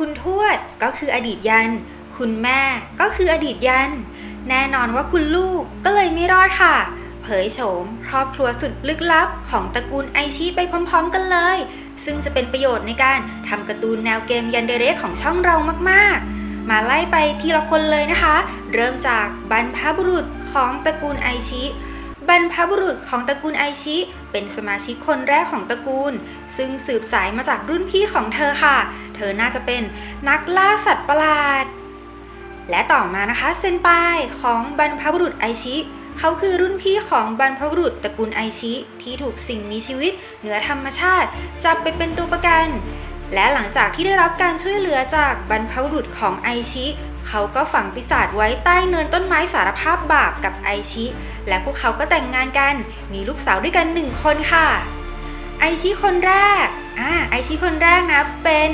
คุณทวดก็คืออดีตยัน คุณแม่ก็คืออดีตยัน แน่นอนว่าคุณลูกก็เลยไม่รอดค่ะ เผยโฉมครอบครัวสุดลึกลับของตระกูลไอชีไปพร้อมๆกันเลย ซึ่งจะเป็นประโยชน์ในการทำการ์ตูนแนวเกมยันเดเรสของช่องเรามากๆมาไล่ไปทีละคนเลยนะคะ เริ่มจากบรรพบุรุษของตระกูลไอชิ บรรพบุรุษของตระกูลไอชิ เป็นสมาชิกคนแรกของตระกูล ซึ่งสืบสายมาจากรุ่นพี่ของเธอค่ะ เธอน่าจะเป็นนักล่าสัตว์ประหลาด และต่อมานะคะเซนปายของบรรพบุรุษไอชิ เขาคือรุ่นพี่ของบรรพบุรุษตระกูลไอชิ ที่ถูกสิ่งมีชีวิตเหนือธรรมชาติ จับไปเป็นตัวประกัน และหลังจากที่ได้รับการช่วยเหลือจากบรรพบุรุษของไอชิ เขาก็ฝังปีศาจไว้ใต้เนินต้นไม้สารภาพบาปกับไอชิ และพวกเขาก็แต่งงานกัน มีลูกสาวด้วยกันหนึ่งคนค่ะ ไอชิคนแรก อ่า ไอชิคนแรกนะ เป็น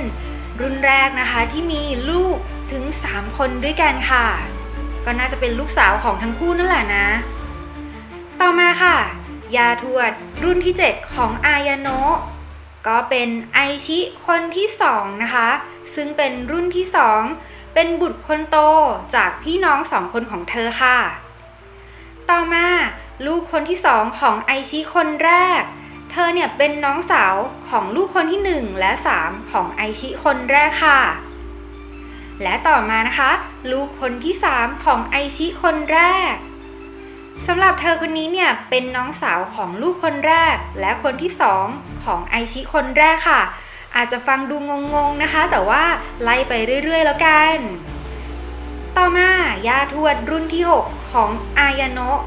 รุ่นแรกนะคะที่มีลูกถึง 3 คนด้วยกันค่ะ ก็น่าจะเป็นลูกสาวของทั้งคู่นั่นแหละนะ ต่อมาค่ะ ยาทวดรุ่นที่ 7 ของอายาโนะ ก็เป็นไอชิคนที่2นะคะ ซึ่งเป็นรุ่นที่2เป็นบุตรคนโตจากพี่น้องสองคนของเธอค่ะ ต่อมาลูกคนที่สองของไอชิคนแรก เธอเนี่ยเป็นน้องสาวของลูกคนที่1และ3ของไอชิคนแรกค่ะ และต่อมานะคะ ลูกคนที่3ของไอชิคนแรก สำหรับเธอคนนี้เนี่ยเป็นน้องสาวของลูกคนแรก และคนที่2ของไอชิคนแรกค่ะ อาจจะฟังดูงงๆนะคะ แต่ว่าไล่ไปเรื่อยๆแล้วกัน ต่อมาย่าทวดรุ่นที่ 6 ของอายาโนะ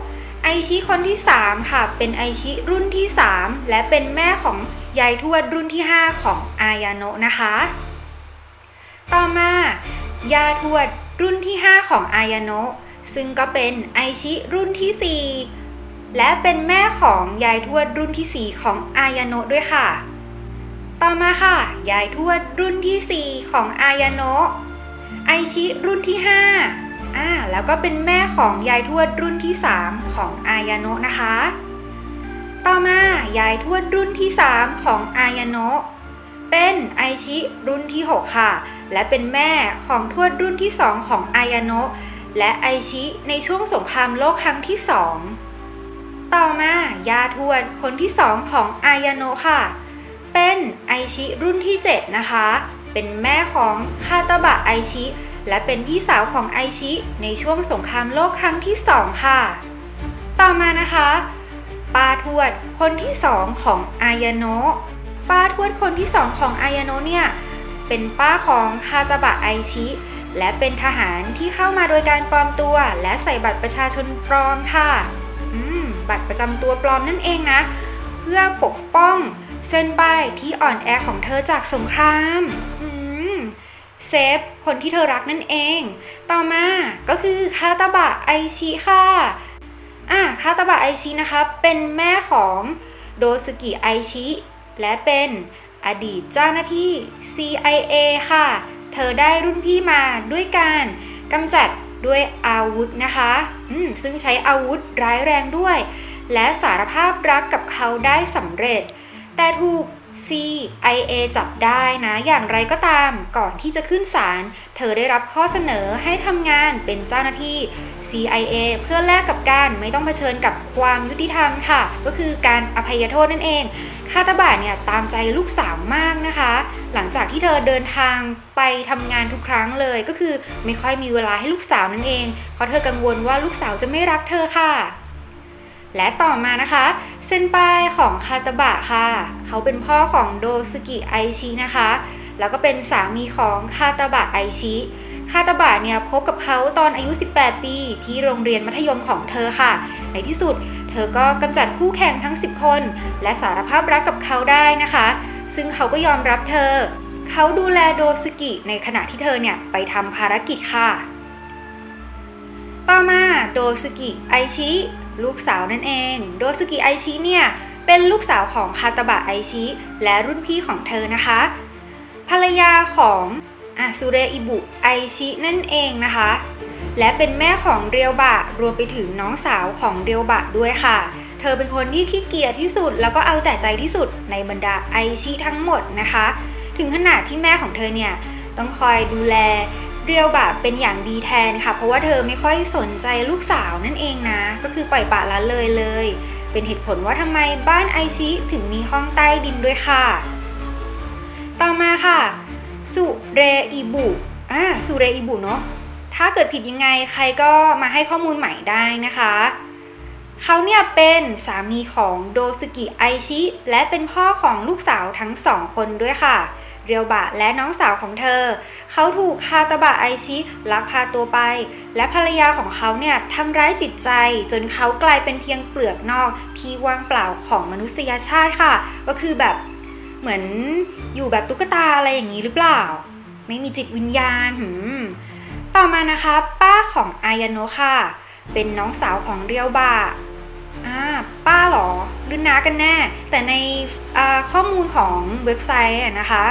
ไอชิคนที่ 3 ค่ะ เป็นไอชิรุ่นที่ 3 และเป็นแม่ของยายทวดรุ่นที่ 5 ของอายาโนะนะคะ ต่อมาย่าทวดรุ่นที่ 5 ของอายาโนะ ซึ่งก็เป็นไอชิรุ่นที่ 4 และเป็นแม่ของยายทวดรุ่นที่ 4 ของอายาโนะด้วยค่ะ ต่อมาค่ะ ยายทวดรุ่นที่ 4 ของอายาโนะไอชิรุ่นที่ 5อ่าแล้วก็เป็นแม่ของยายทวดรุ่นที่ 3 ของอายาโนะนะคะ ต่อมายายทวดรุ่นที่ 3 ของอายาโนะเป็นไอชิรุ่นที่ 6 ค่ะ และเป็นแม่ของทวดรุ่นที่ 2 ของอายาโนะ และไอชิในช่วงสงครามโลกครั้งที่2ต่อมายาทวดคนที่2ของอายาโนะค่ะ เป็นไอชิรุ่นที่ 7 นะคะ เป็นแม่ของคาตาบะไอชิ และเป็นพี่สาวของไอชิในช่วงสงครามโลกครั้งที่2ค่ะ ต่อมานะคะป้าทวดคนที่2ของอายาโนะป้าทวดคนที่2ของอายาโนะเนี่ย เป็นป้าของคาตาบะไอชิ และเป็นทหารที่เข้ามาโดยการปลอมตัว และใส่บัตรประชาชนปลอมค่ะ อืม บัตรประจำตัวปลอมนั่นเองนะ เพื่อปกป้องเส้นป้ายที่อ่อนแอของเธอจากสงครามอืมเซฟคนที่เธอรักนั่นเอง ต่อมาก็คือคาตาบะไอชิค่ะอะคาตาบะไอชินะคะ เป็นแม่ของโดสกิไอชิ และเป็นอดีตเจ้าหน้าที่ CIA ค่ะ เธอได้รุ่นพี่มาด้วยการกำจัดด้วยอาวุธนะคะอืมซึ่งใช้อาวุธร้ายแรงด้วย และสารภาพรักกับเขาได้สำเร็จ แต่ถูก CIA จับได้นะ อย่างไรก็ตาม ก่อนที่จะขึ้นศาล เธอได้รับข้อเสนอให้ทำงานเป็นเจ้าหน้าที่ CIA เพื่อแลกกับการไม่ต้องเผชิญกับความยุติธรรมค่ะ ก็คือการอภัยโทษนั่นเอง คาตาบะเนี่ยตามใจลูกสาวมากนะคะ หลังจากที่เธอเดินทางไปทำงานทุกครั้งเลย ก็คือไม่ค่อยมีเวลาให้ลูกสาวนั่นเอง เพราะเธอกังวลว่าลูกสาวจะไม่รักเธอค่ะ และต่อมานะคะ เซนปายของคาตาบะค่ะ เขาเป็นพ่อของโดสกิไอชินะคะ แล้วก็เป็นสามีของคาตาบะไอชิคาตาบะเนี่ยพบกับเขาตอนอายุ 18 ปี ที่โรงเรียนมัธยมของเธอค่ะ ในที่สุด เธอก็กำจัดคู่แข่งทั้ง 10 คน และสารภาพรักกับเขาได้นะคะ ซึ่งเขาก็ยอมรับเธอ เขาดูแลโดสกิในขณะที่เธอเนี่ยไปทำภารกิจค่ะ ต่อมาโดสกิไอชิลูกสาวนั่นเอง โดสกิไอชิเนี่ยเป็นลูกสาวของคาตาบะไอชิและรุ่นพี่ของเธอนะคะ ภรรยาของอาซูเรอิบุไอชินั่นเองนะคะ และเป็นแม่ของเรียวบะรวมไปถึงน้องสาวของเรียวบะด้วยค่ะ เธอเป็นคนที่ขี้เกียจที่สุด แล้วก็เอาแต่ใจที่สุดในบรรดาไอชิทั้งหมดนะคะ ถึงขนาดที่แม่ของเธอเนี่ยต้องคอยดูแลเรียวบะเป็นอย่างดีแทนค่ะ เพราะว่าเธอไม่ค่อยสนใจลูกสาวนั่นเองนะ ก็คือปล่อยปละละเลยเลย เป็นเหตุผลว่าทำไมบ้านไอชิถึงมีห้องใต้ดินด้วยค่ะ ต่อมาค่ะ สุเรอิบุอ่าสุเรอิบุเนาะ ถ้าเกิดผิดยังไงใครก็มาให้ข้อมูลใหม่ได้นะคะ เขาเนี่ยเป็นสามีของโดซึกิไอชิ และเป็นพ่อของลูกสาวทั้งสองคนด้วยค่ะ เรียวบะและน้องสาวของเธอ เขาถูกคาตาบะไอชิลักพาตัวไป และภรรยาของเขาเนี่ยทำร้ายจิตใจ จนเขากลายเป็นเพียงเปลือกนอกที่ว่างเปล่าของมนุษยชาติค่ะ ก็คือแบบเหมือนอยู่แบบตุ๊กตาอะไรอย่างนี้หรือเปล่า ไม่มีจิตวิญญาณหืม ต่อมานะคะป้าของอายโนะค่ะ เป็นน้องสาวของเรียวบะอ่าป้าเหรอหรือน้ากันแน่ แต่ในข้อมูลของเว็บไซต์นะคะ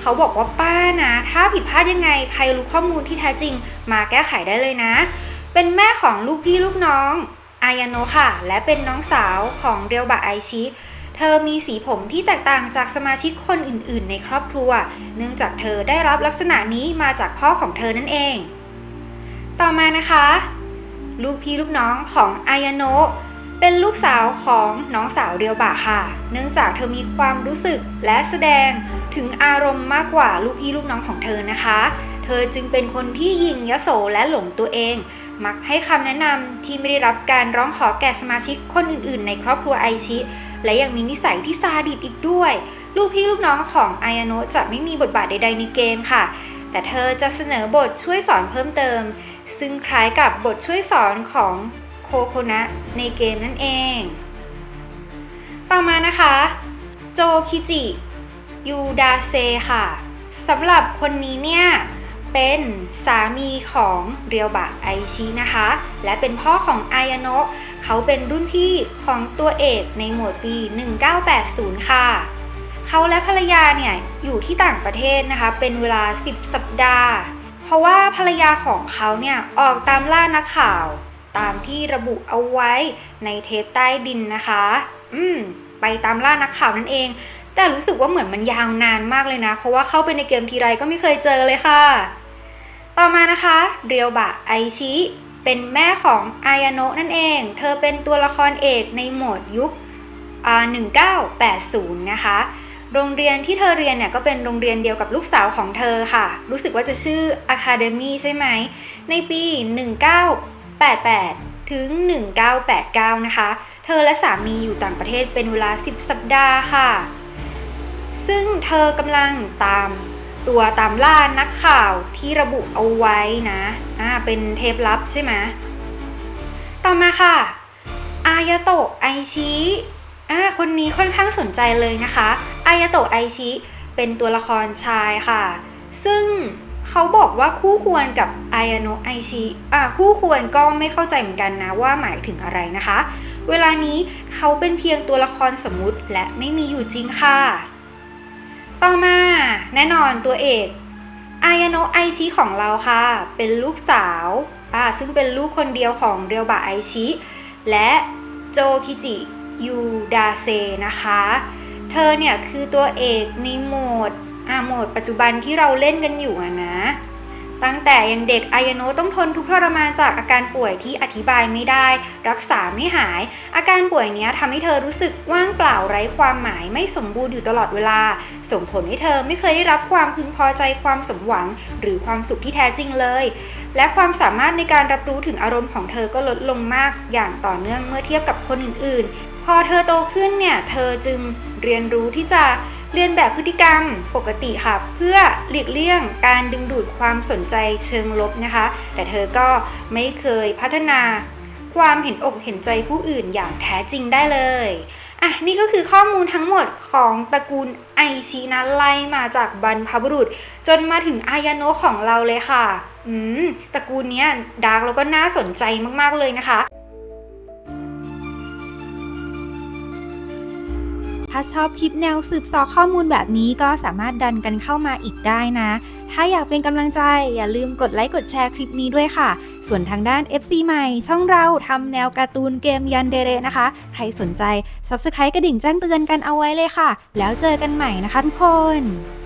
เขาบอกว่าป้านะ ถ้าผิดพลาดยังไง ใครรู้ข้อมูลที่แท้จริง มาแก้ไขได้เลยนะ เป็นแม่ของลูกพี่ลูกน้องอายโนะค่ะ และเป็นน้องสาวของเรียวบะไอชิเธอมีสีผมที่แตกต่างจากสมาชิกคนอื่น ๆ ในครอบครัว เนื่องจากเธอได้รับลักษณะนี้มาจากพ่อของเธอนั่นเอง ต่อมานะคะ ลูกพี่ลูกน้องของอายาโนะเป็นลูกสาวของน้องสาวเรียวบะค่ะ เนื่องจากเธอมีความรู้สึกและแสดงถึงอารมณ์มากกว่าลูกพี่ลูกน้องของเธอนะคะ เธอจึงเป็นคนที่ยิงยโสและหลงตัวเอง มักให้คำแนะนำที่ไม่ได้รับการร้องขอแก่สมาชิกคนอื่นๆ ในครอบครัวไอชิ และยังมีนิสัยที่ซาดิสอีกด้วย ลูกพี่ลูกน้องของอายาโนะจะไม่มีบทบาทใดๆในเกมค่ะ แต่เธอจะเสนอบทช่วยสอนเพิ่มเติม ซึ่งคล้ายกับบทช่วยสอนของโคโคนะในเกมนั่นเอง ต่อมานะคะ โจคิจิยูดาเซค่ะสำหรับคนนี้เนี่ยเป็นสามีของเรียวบะไอชินะคะ และเป็นพ่อของอายาโนะเขาเป็นรุ่นพี่ของตัวเอกในหมวดปี 1980 ค่ะ เขาและภรรยาเนี่ยอยู่ที่ต่างประเทศนะคะ เป็นเวลา 10 สัปดาห์ ราะว่าภรรยาของเขาเนี่ยออกตามล่านักข่าว ตามที่ระบุเอาไว้ในเทปใต้ดินนะคะ อืม ไปตามล่านักข่าวนั่นเอง แต่รู้สึกว่าเหมือนมันยาวนานมากเลยนะ เพราะว่าเข้าไปในเกมทีไรก็ไม่เคยเจอเลยค่ะ ต่อมานะคะ เรียวบะไอชิเป็นแม่ของอายาโนะนั่นเอง เธอเป็นตัวละครเอกในโหมดยุค1980 นะคะ โรงเรียนที่เธอเรียนเนี่ยก็เป็นโรงเรียนเดียวกับลูกสาวของเธอค่ะ รู้สึกว่าจะชื่อ Academy ใช่ไหม ในปี 1988 ถึง 1989 นะคะ เธอและสามีอยู่ต่างประเทศเป็นเวลา 10 สัปดาห์ค่ะ ซึ่งเธอกำลังตามตัวตามล่านักข่าวที่ระบุเอาไว้นะอ่าเป็นเทปลับใช่ไหม ต่อมาค่ะ อายาโตะไอชิ คนนี้ค่อนข้างสนใจเลยนะคะอายาโตะไอชิเป็นตัวละครชายค่ะ ซึ่งเขาบอกว่าคู่ควรกับอายาโนะไอชิอ่าคู่ควรก็ไม่เข้าใจเหมือนกันนะว่าหมายถึงอะไรนะคะ เวลานี้เขาเป็นเพียงตัวละครสมมุติและไม่มีอยู่จริงค่ะ ต่อมาแน่นอนตัวเอกอายาโนะไอชิของเราค่ะ เป็นลูกสาวอ่าซึ่งเป็นลูกคนเดียวของเรียวบะไอชิ และโจคิจิ ยูดาเซนะคะ เธอเนี่ยคือตัวเอกในโหมดอาโหมดปัจจุบันที่เราเล่นกันอยู่อะนะ ตั้งแต่ยังเด็กอายโนะต้องทนทุกข์ทรมานจากอาการป่วยที่อธิบายไม่ได้ รักษาไม่หาย อาการป่วยเนี้ยทำให้เธอรู้สึกว่างเปล่าไร้ความหมายไม่สมบูรณ์อยู่ตลอดเวลา ส่งผลให้เธอไม่เคยได้รับความพึงพอใจความสมหวัง หรือความสุขที่แท้จริงเลย และความสามารถในการรับรู้ถึงอารมณ์ของเธอก็ลดลงมากอย่างต่อเนื่องเมื่อเทียบกับคนอื่นๆ อเธอโตขึ้นเนี่ย เธอจึงเรียนรู้ที่จะเรียนแบบพฤติกรรมปกติค่ะ เพื่อหลีกเลี่ยงการดึงดูดความสนใจเชิงลบนะคะ แต่เธอก็ไม่เคยพัฒนาความเห็นอกเห็นใจผู้อื่นอย่างแท้จริงได้เลยอะนี่ก็คือข้อมูลทั้งหมดของตระกูลไอชีนะไล่มาจากบรรพบุรุษ จนมาถึงอายาโนะของเราเลยค่ะ อืมตระกูลเนี้ยดาร์กแล้วก็น่าสนใจมากๆเลยนะคะาชอบคลิปแนวสืบสอข้อมูลแบบนี้ก็สามารถดันกันเข้ามาอีกได้นะ ถ้าอยากเป็นกำลังใจอย่าลืมกดไลค์กดแชร์คลิปนี้ด้วยค่ะ ส่วนทางด้าน FC ใหม่ ช่องเราทำแนวการ์ตูนเกมยันเดเรนะคะ ใครสนใจ Subscribe กระดิ่งแจ้งเตือนกันเอาไว้เลยค่ะ แล้วเจอกันใหม่นะคะทุกคน